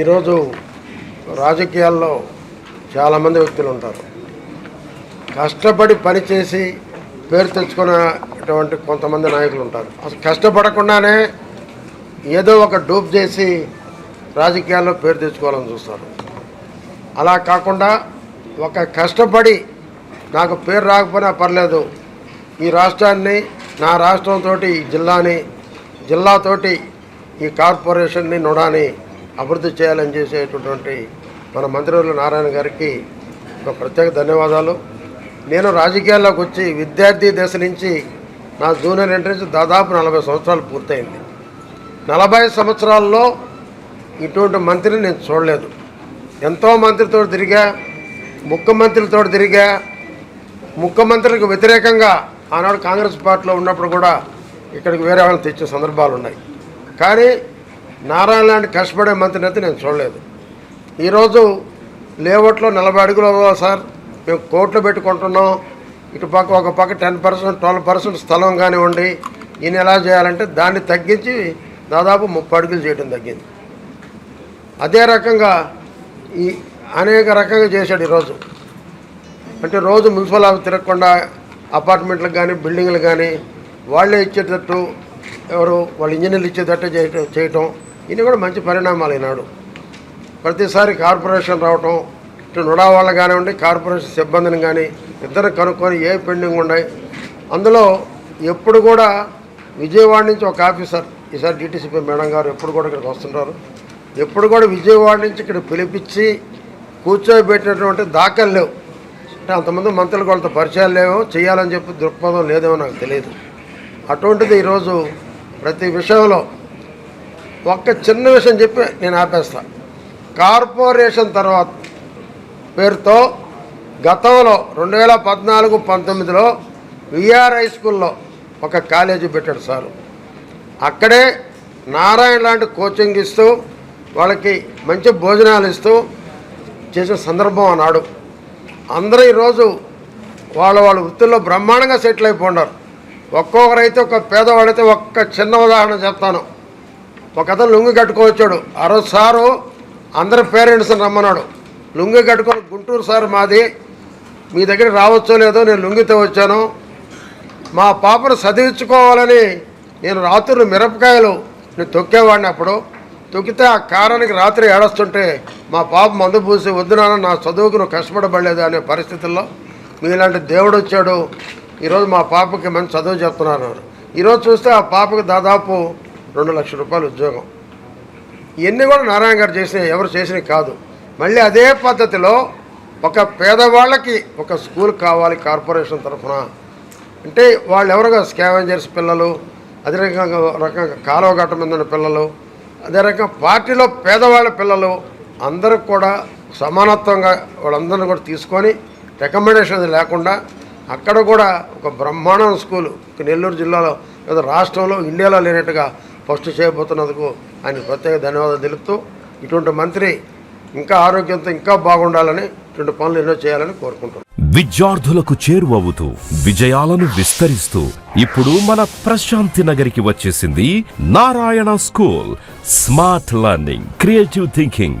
ఈరోజు రాజకీయాల్లో చాలామంది వ్యక్తులు ఉంటారు. కష్టపడి పనిచేసి పేరు తెచ్చుకునేటువంటి కొంతమంది నాయకులు ఉంటారు. అసలు కష్టపడకుండానే ఏదో ఒక డూప్ చేసి రాజకీయాల్లో పేరు తెచ్చుకోవాలని చూస్తారు. అలా కాకుండా ఒక కష్టపడి నాకు పేరు రాకపోయినా పర్లేదు ఈ రాష్ట్రాన్ని నా రాష్ట్రంతో ఈ జిల్లాని జిల్లాతోటి ఈ కార్పొరేషన్ని నుడాని అభివృద్ధి చేయాలని చేసేటటువంటి మన మంత్రివర్యులు నారాయణ గారికి ఒక ప్రత్యేక ధన్యవాదాలు. నేను రాజకీయాల్లోకి వచ్చి విద్యార్థి దశ నుంచి నా జూనియర్ ఎంట్రెన్స్ దాదాపు నలభై సంవత్సరాలు పూర్తయింది. నలభై సంవత్సరాల్లో ఇటువంటి మంత్రిని నేను చూడలేదు. ఎంతో మంత్రితో తిరిగా ముఖ్యమంత్రితో తిరిగా ముఖ్యమంత్రికి వ్యతిరేకంగా ఆనాడు కాంగ్రెస్ పార్టీలో ఉన్నప్పుడు కూడా ఇక్కడికి వేరే వాళ్ళని తెచ్చే సందర్భాలు ఉన్నాయి కానీ నారాయణ లాంటి కష్టపడే మంత్రిని అయితే నేను చూడలేదు. ఈరోజు లేఅవుట్లో నలభై అడుగులు సార్? మేము కోట్లు పెట్టుకుంటున్నాం. ఇటు పక్క ఒక పక్క టెన్ పర్సెంట్ ట్వెల్వ్ పర్సెంట్ స్థలం కానివ్వండి ఈయన ఎలా చేయాలంటే దాన్ని తగ్గించి దాదాపు ముప్పై అడుగులు చేయడం తగ్గింది. అదే రకంగా ఈ అనేక రకంగా చేశాడు ఈరోజు. అంటే రోజు మున్సిపల్ ఆఫీస్ తిరగకుండా అపార్ట్మెంట్లకు కానీ బిల్డింగ్లు కానీ వాళ్ళే ఇచ్చేటట్టు ఎవరు వాళ్ళు ఇంజనీర్లు ఇచ్చేటట్టు చేయటం ఇన్ని కూడా మంచి పరిణామాలు ఈనాడు. ప్రతిసారి కార్పొరేషన్ రావటం ఇటు నుడా వాళ్ళు కానివ్వండి కార్పొరేషన్ సిబ్బందిని కానీ ఇద్దరు కనుక్కొని ఏ పెండింగ్ ఉన్నాయి అందులో ఎప్పుడు కూడా విజయవాడ నుంచి ఒక ఆఫీసర్ ఈసారి డిటీసీపీ మేడం గారు ఎప్పుడు కూడా ఇక్కడికి వస్తుంటారు. ఎప్పుడు కూడా విజయవాడ నుంచి ఇక్కడ పిలిపించి కూర్చోబెట్టినటువంటి దాఖలు లేవు. అంటే అంతమంది మంత్రులు వాళ్ళతో పరిచయాలు లేవో చేయాలని చెప్పి దృక్పథం లేదేమో నాకు తెలియదు. అటువంటిది ఈరోజు ప్రతి విషయంలో ఒక్క చిన్న విషయం చెప్పి నేను ఆపేస్తా. కార్పొరేషన్ తర్వాత పేరుతో గతంలో రెండు వేల పద్నాలుగు పంతొమ్మిదిలో విఆర్ హై స్కూల్లో ఒక కాలేజీ పెట్టాడు సారు. అక్కడే నారాయణ లాంటి కోచింగ్ ఇస్తూ వాళ్ళకి మంచి భోజనాలు ఇస్తూ చేసిన సందర్భం అన్నాడు అందరూ ఈరోజు వాళ్ళ వాళ్ళ వృత్తుల్లో బ్రహ్మాండంగా సెటిల్ అయిపోయినారు. ఒక్కొక్కరైతే ఒక పేదవాడైతే ఒక్క చిన్న ఉదాహరణ చెప్తాను. ఒక అతను లుంగి కట్టుకోవచ్చాడు ఆ రోజు సారు అందరి పేరెంట్స్ని రమ్మన్నాడు. లుంగి కట్టుకొని గుంటూరు సార్ మాది. మీ దగ్గర రావచ్చో లేదో నేను లుంగితో వచ్చాను. మా పాపను చదివించుకోవాలని నేను రాత్రులు మిరపకాయలు నేను తొక్కేవాడిని అప్పుడు. తొక్కితే ఆ కారానికి రాత్రి ఏడొస్తుంటే మా పాప మందు పూసి వద్దునాన నా చదువుకు నువ్వు కష్టపడబడలేదు అనే పరిస్థితుల్లో మీలాంటి దేవుడు వచ్చాడు. ఈరోజు మా పాపకి మంచి చదువు చెప్తున్నారు ఈరోజు చూస్తే ఆ పాపకి దాదాపు రెండు లక్షల రూపాయలు ఉద్యోగం. ఇవన్నీ కూడా నారాయణ గారు చేసిన ఎవరు చేసినవి కాదు. మళ్ళీ అదే పద్ధతిలో ఒక పేదవాళ్ళకి ఒక స్కూల్ కావాలి కార్పొరేషన్ తరఫున. అంటే వాళ్ళు ఎవరుగా స్కావెంజర్స్ పిల్లలు అదే రకంగా రకంగా కాలువ గట్ట మీద పిల్లలు అదే రకంగా పార్టీలో పేదవాళ్ళ పిల్లలు అందరూ కూడా సమానత్వంగా వాళ్ళందరిని కూడా తీసుకొని రికమెండేషన్ లేకుండా అక్కడ కూడా ఒక బ్రహ్మాండం స్కూల్ నెల్లూరు జిల్లాలో లేదా రాష్ట్రంలో ఇండియాలో లేనట్టుగా ఫస్ట్ చేయబోతున్నందుకు ఆయన ప్రత్యేక ధన్యవాదాలు తెలుపుతూ ఇటువంటి మంత్రి ఇంకా ఆరోగ్యంతో ఇంకా బాగుండాలని ఇటువంటి పనులు ఎన్నో చేయాలని కోరుకుంటున్నాను విద్యార్థులకు చేరువవుతూ విజయాలను విస్తరిస్తూ ఇప్పుడు మన ప్రశాంతి నగరికి వచ్చేసింది Narayana school. Smart learning creative thinking